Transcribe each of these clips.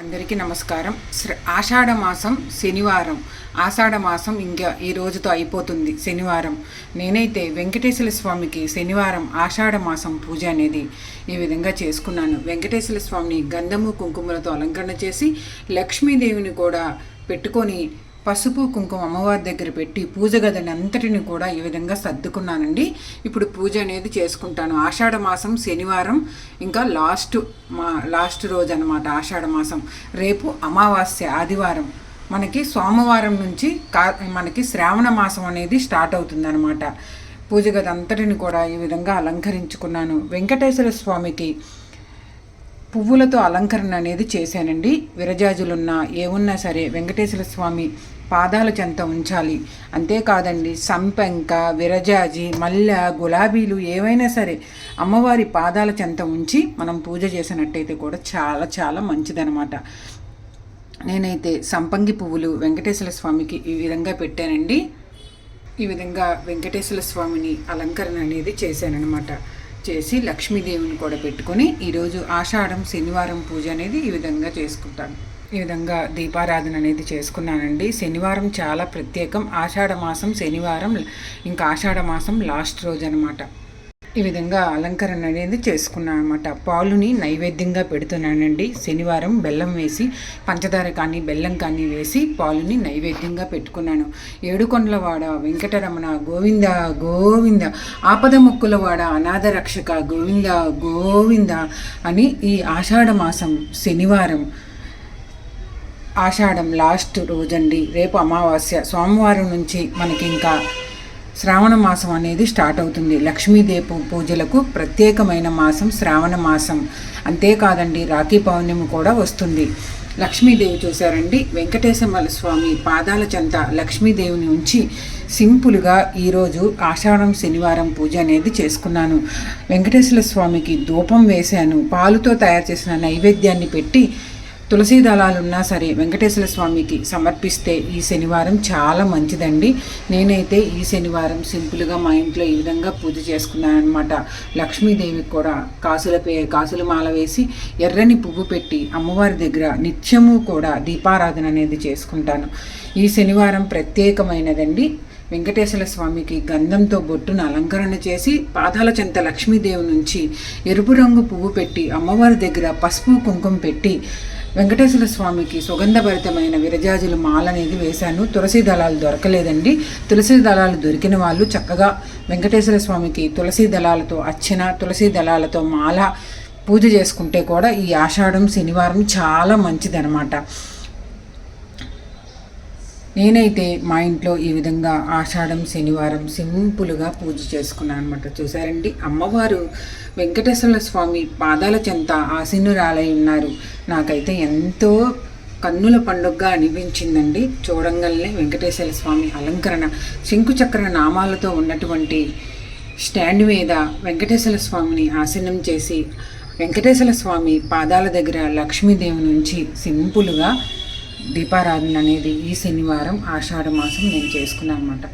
అందరికీ నమస్కారం. ఆషాఢ మాసం శనివారం. ఆషాఢ మాసం ఇంకా ఈ రోజుతో అయిపోతుంది శనివారం. నేనైతే వెంకటేశ్వర స్వామికి శనివారం ఆషాఢ మాసం పూజ అనేది ఈ విధంగా చేసుకున్నాను. వెంకటేశ్వర స్వామిని గంధము కుంకుమలతో అలంకరణ చేసి లక్ష్మీదేవిని కూడా పెట్టుకొని పసుపు కుంకుమ అమ్మవారి దగ్గర పెట్టి పూజ గదిని అంతటిని కూడా ఈ విధంగా సర్దుకున్నానండి. ఇప్పుడు పూజ అనేది చేసుకుంటాను. ఆషాఢ మాసం శనివారం ఇంకా లాస్ట్ మా లాస్ట్ రోజు అనమాట ఆషాఢ మాసం. రేపు అమావాస్య ఆదివారం. మనకి సోమవారం నుంచి కా మనకి శ్రావణ మాసం అనేది స్టార్ట్ అవుతుందన్నమాట. పూజ గది అంతటిని కూడా ఈ విధంగా అలంకరించుకున్నాను. వెంకటేశ్వర స్వామికి పువ్వులతో అలంకరణ అనేది చేశానండి. విరజాజులున్నా ఏమున్నా సరే వెంకటేశ్వర స్వామి పాదాల చెంత ఉంచాలి. అంతేకాదండి సంపెంక విరజాజి మల్లె గులాబీలు ఏవైనా సరే అమ్మవారి పాదాల చెంత ఉంచి మనం పూజ చేసినట్టయితే కూడా చాలా చాలా మంచిదనమాట నేనైతే సంపంగి పువ్వులు వెంకటేశ్వర స్వామికి ఈ విధంగా పెట్టానండి. ఈ విధంగా వెంకటేశ్వర స్వామిని అలంకరణ అనేది చేశానఅనమాట చేసి లక్ష్మీదేవిని కూడా పెట్టుకొని ఈరోజు ఆషాఢం శనివారం పూజ అనేది ఈ విధంగా చేసుకుంటాను. ఈ విధంగా దీపారాధన అనేది చేసుకున్నానండి. శనివారం చాలా ప్రత్యేకం. ఆషాఢ మాసం శనివారం ఇంకా ఆషాఢ మాసం లాస్ట్ రోజు అనమాట ఈ విధంగా అలంకరణ అనేది చేసుకున్నాను అనమాట పాలుని నైవేద్యంగా పెడుతున్నానండి. శనివారం బెల్లం వేసి పంచదార కానీ బెల్లం కానీ వేసి పాలుని నైవేద్యంగా పెట్టుకున్నాను. ఏడుకొండలవాడ వెంకటరమణ గోవింద గోవింద ఆపద ముక్కులవాడ అనాథ రక్షక గోవింద గోవింద అని ఈ ఆషాఢ మాసం శనివారం ఆషాఢం లాస్ట్ రోజండి. రేపు అమావాస్య. సోమవారం నుంచి మనకి ఇంకా శ్రావణ మాసం అనేది స్టార్ట్ అవుతుంది. లక్ష్మీదేవి పూజలకు ప్రత్యేకమైన మాసం శ్రావణ మాసం. అంతేకాదండి రాఖీ పౌర్ణమి కూడా వస్తుంది. లక్ష్మీదేవి చూశారండి వెంకటేశ్వర స్వామి పాదాల చెంత లక్ష్మీదేవిని ఉంచి సింపుల్గా ఈరోజు ఆషాఢం శనివారం పూజ అనేది చేసుకున్నాను. వెంకటేశ్వర స్వామికి ధూపం వేశాను. పాలుతో తయారు చేసిన నైవేద్యాన్ని పెట్టి తులసి దళాలు ఉన్నా సరే వెంకటేశ్వర స్వామికి సమర్పిస్తే ఈ శనివారం చాలా మంచిదండి. నేనైతే ఈ శనివారం సింపుల్గా మా ఇంట్లో ఈ విధంగా పూజ చేసుకున్నాను అనమాట లక్ష్మీదేవికి కూడా కాసుల పే కాసుల మాల వేసి ఎర్రని పువ్వు పెట్టి అమ్మవారి దగ్గర నిత్యము కూడా దీపారాధన అనేది చేసుకుంటాను. ఈ శనివారం ప్రత్యేకమైనదండి. వెంకటేశ్వర స్వామికి గంధంతో బొట్టును అలంకరణ చేసి పాదాల చెంత లక్ష్మీదేవి నుంచి ఎరుపు రంగు పువ్వు పెట్టి అమ్మవారి దగ్గర పసుపు కుంకుమ పెట్టి వెంకటేశ్వర స్వామికి సుగంధభరితమైన విరజాజుల మాల అనేది వేశాను. తులసి దళాలు దొరకలేదండి. తులసి దళాలు దొరికిన వాళ్ళు చక్కగా వెంకటేశ్వర స్వామికి తులసి దళాలతో అర్చన తులసి దళాలతో మాల పూజ చేసుకుంటే కూడా ఈ ఆషాఢం శనివారం చాలా మంచిదనమాట నేనైతే మా ఇంట్లో ఈ విధంగా ఆషాఢం శనివారం సింపుల్గా పూజ చేసుకున్నాను అనమాట చూసారండి? అమ్మవారు వెంకటేశ్వర స్వామి పాదాల చెంత ఆసీనురాలై ఉన్నారు. నాకైతే ఎంతో కన్నుల పండుగగా అనిపించిందండి. చూడంగానే వెంకటేశ్వర స్వామి అలంకరణ శంకుచక్ర నామాలతో ఉన్నటువంటి స్టాండ్ మీద వెంకటేశ్వర స్వామిని ఆసనం చేసి వెంకటేశ్వర స్వామి పాదాల దగ్గర లక్ష్మీదేవి నుంచి సింపుల్గా దీపారాధన అనేది ఈ శనివారం ఆషాఢ మాసం నేను చేసుకున్నాను అనమాట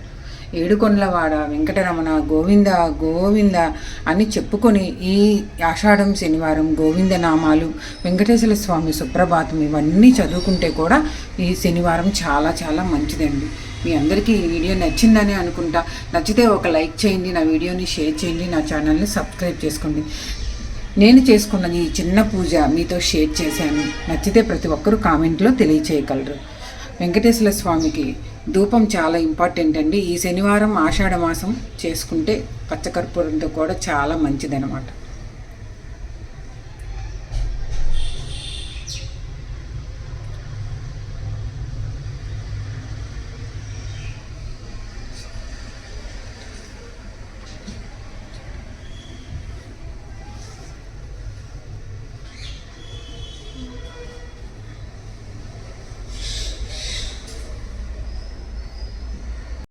ఏడుకొండలవాడ వెంకటరమణ గోవింద గోవింద అని చెప్పుకొని ఈ ఆషాఢం శనివారం గోవింద నామాలు వెంకటేశ్వర స్వామి సుప్రభాతం ఇవన్నీ చదువుకుంటే కూడా ఈ శనివారం చాలా చాలా మంచిదండి. మీ అందరికీ ఈ వీడియో నచ్చిందని అనుకుంటా. నచ్చితే ఒక లైక్ చేయండి నా వీడియోని షేర్ చేయండి నా ఛానల్ని సబ్స్క్రైబ్ చేసుకోండి. నేను చేసుకున్న ఈ చిన్న పూజ మీతో షేర్ చేశాను. నచ్చితే ప్రతి ఒక్కరూ కామెంట్లో తెలియచేయగలరు. వెంకటేశ్వర స్వామికి ధూపం చాలా ఇంపార్టెంట్ అండి. ఈ శనివారం ఆషాఢ మాసం చేసుకుంటే పచ్చకర్పూరంతో కూడా చాలా మంచిదనమాట